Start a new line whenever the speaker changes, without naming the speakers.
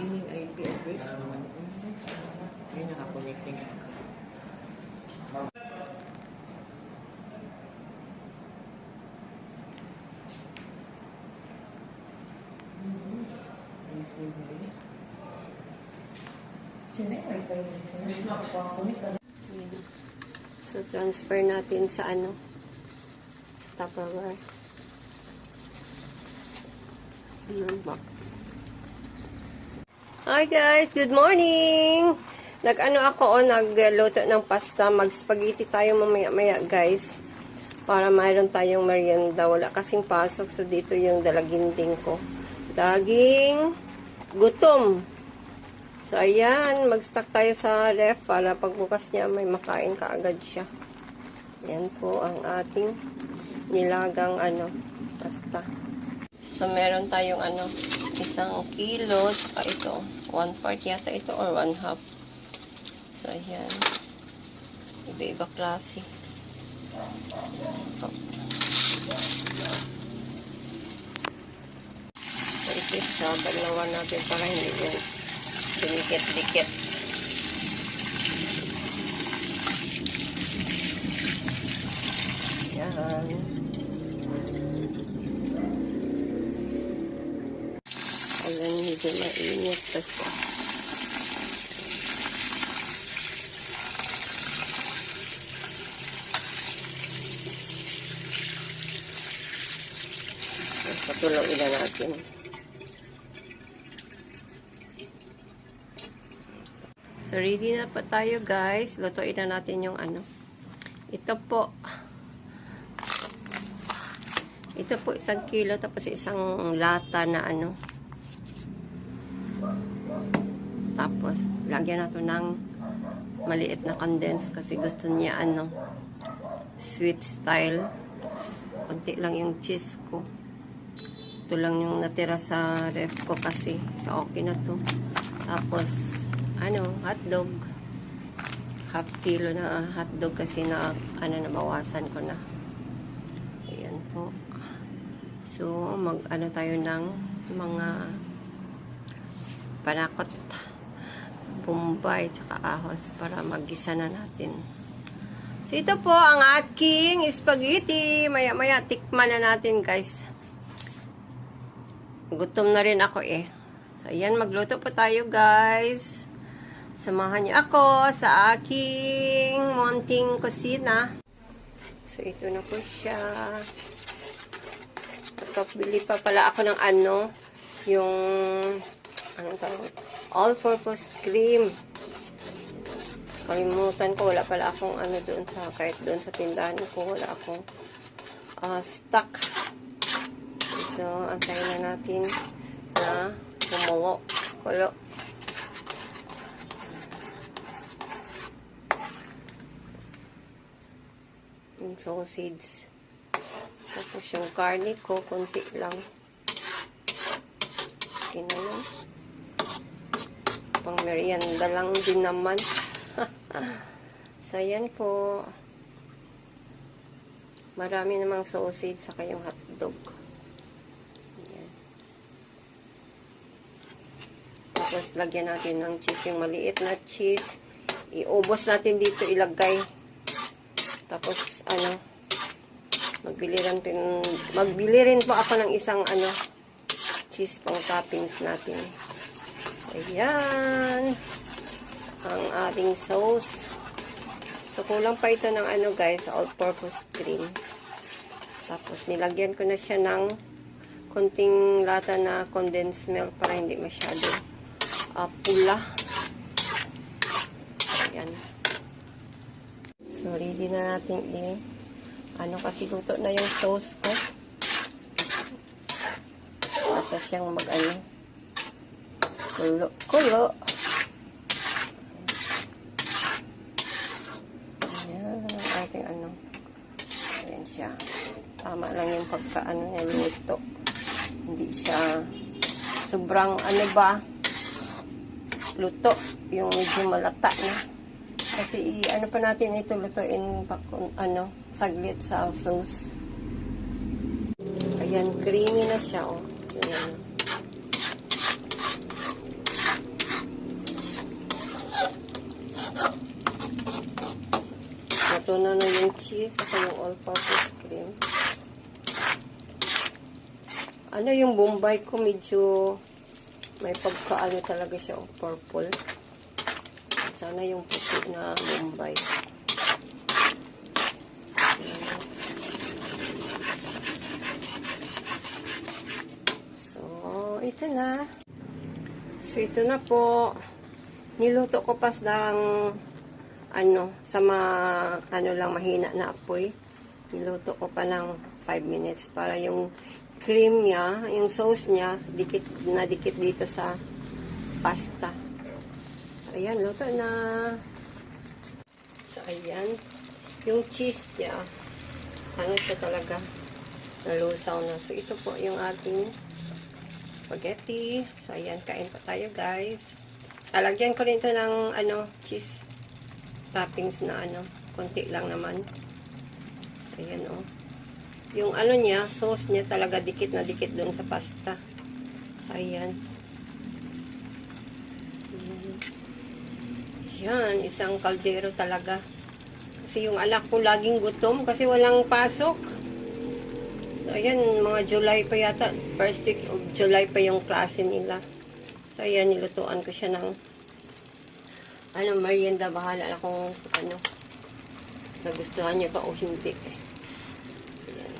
Kining IP address. Ay, nakakonect din.
Ayan. So, transfer natin sa ano, sa Tupperware. Ayan ba? Hi guys, good morning! Nag-ano ako o, nagluto ng pasta. Mag-spaghetti tayo mamaya-maya guys. Para mayroon tayong merienda. Wala kasing pasok. So, dito yung dalaginding ko. Daging gutom. So, ayan. Mag-stock tayo sa ref para pagbukas niya may makain kaagad siya. Yan po ang ating nilagang ano, pasta. So, meron tayong ano, isang kilo, saka ito, one part yata ito or one half. So, ayan. Iba-iba klase. So, ito sa dalawa natin para hindi yan dumikit-dikit. Yan. Alam, medyo mainit pa siya. Patulogin na natin. So, ready na pa tayo, guys. Lutuin na natin yung ano. Ito po. Ito po, isang kilo, tapos isang lata na ano. Tapos, lagyan natin ng maliit na condense kasi gusto niya ano, sweet style. Konti lang yung cheese ko. Ito lang yung natira sa ref ko kasi. So, okay na to. Tapos, ano, hotdog. Half kilo na hotdog kasi na, ano, nabawasan ko na. Ayan po. So, mag, ano tayo ng mga panakot, bombay, tsaka ahos para magisa na natin. So, ito po ang aking spaghetti. Maya-maya, tikman na natin, guys. Gutom na rin ako eh. So, ayan, magluto po tayo, guys. Samahan niyo ako sa aking munting kusina. So, ito na po siya. Pagkabili pa pala ako ng ano, yung, anong tawag? All-purpose cream. Kalimutan ko, wala pala akong ano doon sa, kahit doon sa tindahan ko, wala akong uh, stock. Ito, antayin na natin na kumulo. Kulo. Yung sausage. Tapos yung garlic ko, konti lang. Okay na yun. Pang merienda lang din naman. so, yan po. Marami namang sausage saka yung hotdog. Ayan. Tapos, lagyan natin ng cheese, yung maliit na cheese. Iubos natin dito, ilagay. Tapos, ano, magbili rin, pin, magbili rin po ako ng isang, ano, cheese pang toppings natin. Ayan. Ang ating sauce. So, kulang pa ito ng, ano, guys, all-purpose cream. Tapos, nilagyan ko na siya ng konting lata na condensed milk para hindi masyado uh, pula. Ayan. So, ready na natin i- ano kasi luto na yung sauce ko. Basta siyang mag ano. Kulo. Kulo. Ayan ating ano. Ayan siya. Tama lang yung pagkaano niya luto. Hindi siya sobrang ano ba luto. Yung medyo malata na. Kasi ano pa natin ito lutuin pa ano saglit sa sauce. Ayan, creamy na siya oh. Ayan. Luto na na yung cheese at yung all-purpose cream. Ano yung bombay ko medyo may pagkaano talaga siya oh, purple. Sana yung puti na bombay. So, ito na. So, ito na po. Niluto ko pas ng ano, sa ma, ano lang, mahina na apoy. Niluto ko pa ng 5 minutes para yung cream niya, yung sauce niya, dikit na dikit dito sa pasta. So, ayan, luto na. So, ayan. Yung cheese niya, ano siya talaga, nalusaw na. So, ito po yung ating spaghetti. So, ayan, kain pa tayo, guys. Alagyan ko rin ito ng, ano, cheese toppings na, ano, konti lang naman. Ayan, oh. Yung ano niya, sauce niya talaga dikit na dikit doon sa pasta. Ayan. Mm. Yan, isang kaldero talaga. Kasi yung anak ko laging gutom kasi walang pasok. So, ayan, mga July pa yata. First week of July pa yung klase nila. So, ayan, nilutuan ko siya ng ano, merienda. Bahala na kung ano, nagustuhan niya ba o hindi. Ayan.